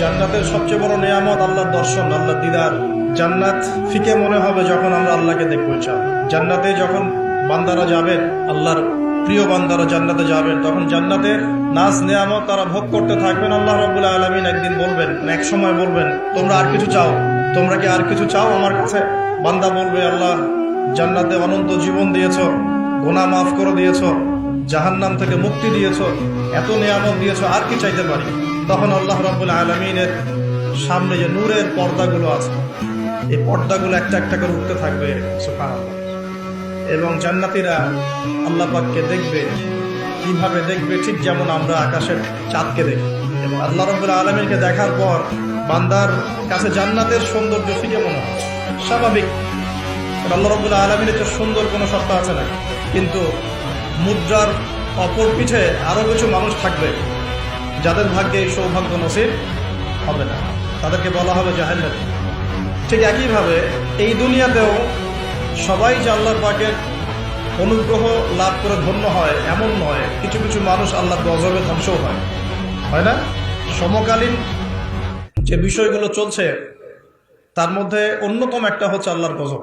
জান্নাতের সবচেয়ে বড় নিয়ামত আল্লাহর দর্শন, আল্লাহর দিদার। জান্নাত ফিকে মনে হবে যখন আমরা আল্লাহকে দেখব, ইনশাআল্লাহ। জান্নাতে যখন বান্দারা যাবেন, আল্লাহর প্রিয় বান্দারা জান্নাতে যাবেন, তখন জান্নাতে নাচ নিয়ামত তারা ভোগ করতে থাকবেন। আল্লাহ রবুল্লাহ আলমিন একদিন বলবেন, এক সময় বলবেন, তোমরা আর কিছু চাও? তোমরা কি আর কিছু চাও আমার কাছে? বান্দা বলবে, আল্লাহ, জান্নাতে অনন্ত জীবন দিয়েছ গোনা মাফ করে দিয়েছ, জাহান্নাম থেকে মুক্তি দিয়েছ, এত নিয়ামত দিয়েছ, আর কি চাইতে পারি? তখন আল্লাহ রবুল্লাহ আলমিনের সামনে যে নূরের পর্দাগুলো আছে, এই পর্দাগুলো একটা একটা করে উঠতে থাকবে, সুবহানাল্লাহ। এবং জান্নাতীরা আল্লাহ পাককে দেখবে, কীভাবে দেখবে, ঠিক যেমন আমরা আকাশের চাঁদকে দেখি। এবং আল্লাহ রবুল্লাহ আলমীকে দেখার পর বান্দার কাছে জান্নাতের সৌন্দর্য ফিকে মনে হয়, স্বাভাবিক। আল্লাহ রবুল্লাহ আলমীর তো সুন্দর কোনো সত্তা আছে না। কিন্তু মুদ্রার অপর পিঠে আরও কিছু মানুষ থাকবে। যাদের ভাগ্যে এই সৌভাগ্য নসিব হবে না। তাদেরকে বলা হবে জাহেন্নাত ঠিক একইভাবে এই দুনিয়াতেও সবাই যে আল্লাহর পাকের অনুগ্রহ লাভ করে ধন্য হয়, এমন নয়। কিছু কিছু মানুষ আল্লাহর গজবে ধ্বংসও হয়। হয় না? সমকালীন যে বিষয়গুলো চলছে, তার মধ্যে অন্যতম একটা হচ্ছে আল্লাহর গজব।